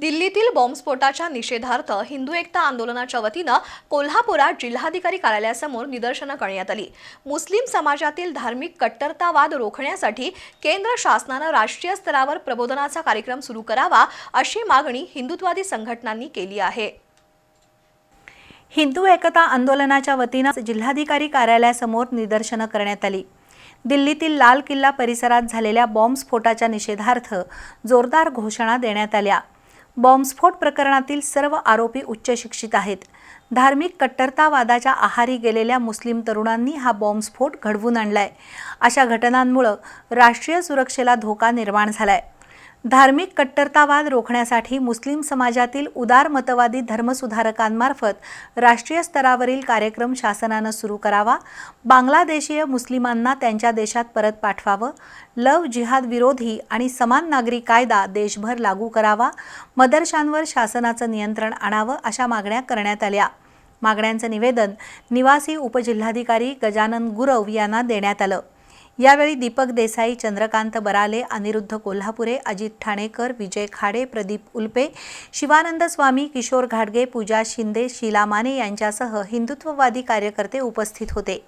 दिल्लीतील बॉम्बस्फोटाच्या निषेधार्थ हिंदू एकता आंदोलनाच्या वतीनं कोल्हापुरात जिल्हाधिकारी कार्यालयासमोर निदर्शनं करण्यात आली. मुस्लिम समाजातील धार्मिक कट्टरतावाद रोखण्यासाठी केंद्र शासनानं राष्ट्रीय स्तरावर प्रबोधनाचा कार्यक्रम सुरू करावा अशी मागणी हिंदुत्वादी संघटनांनी केली आहे. हिंदू एकता आंदोलनाच्या वतीनं जिल्हाधिकारी कार्यालयासमोर निदर्शनं करण्यात आली. दिल्लीतील लाल किल्ला परिसरात झालेल्या बॉम्बस्फोटाच्या निषेधार्थ जोरदार घोषणा देण्यात आल्या. बॉम्बस्फोट प्रकरणातील सर्व आरोपी उच्च शिक्षित आहेत. धार्मिक कट्टरतावादाच्या आहारी गेलेल्या मुस्लिम तरुणांनी हा बॉम्बस्फोट घडवून आणलाय. अशा घटनांमुळं राष्ट्रीय सुरक्षेला धोका निर्माण झालाय. धार्मिक कट्टरतावाद रोखण्यासाठी मुस्लिम समाजातील उदार मतवादी धर्मसुधारकांमार्फत राष्ट्रीय स्तरावरील कार्यक्रम शासनानं सुरू करावा बांगलादेशीय मुस्लिमांना त्यांच्या देशात परत पाठवावं लव जिहाद विरोधी आणि समान नागरी कायदा देशभर लागू करावा मदरशांवर शासनाचं नियंत्रण आणावं अशा मागण्या करण्यात आल्या. मागण्यांचं निवेदन निवासी उपजिल्हाधिकारी गजानन गुरव यांना देण्यात आलं. यावेळी दीपक देसाई चंद्रकांत बराले अनिरुद्ध कोल्हापुरे अजित ठाणेकर विजय खाडे प्रदीप उल्पे शिवानंद स्वामी किशोर घाडगे पूजा शिंदे शीला माने यांच्यासह हिंदुत्ववादी कार्यकर्ते उपस्थित होते.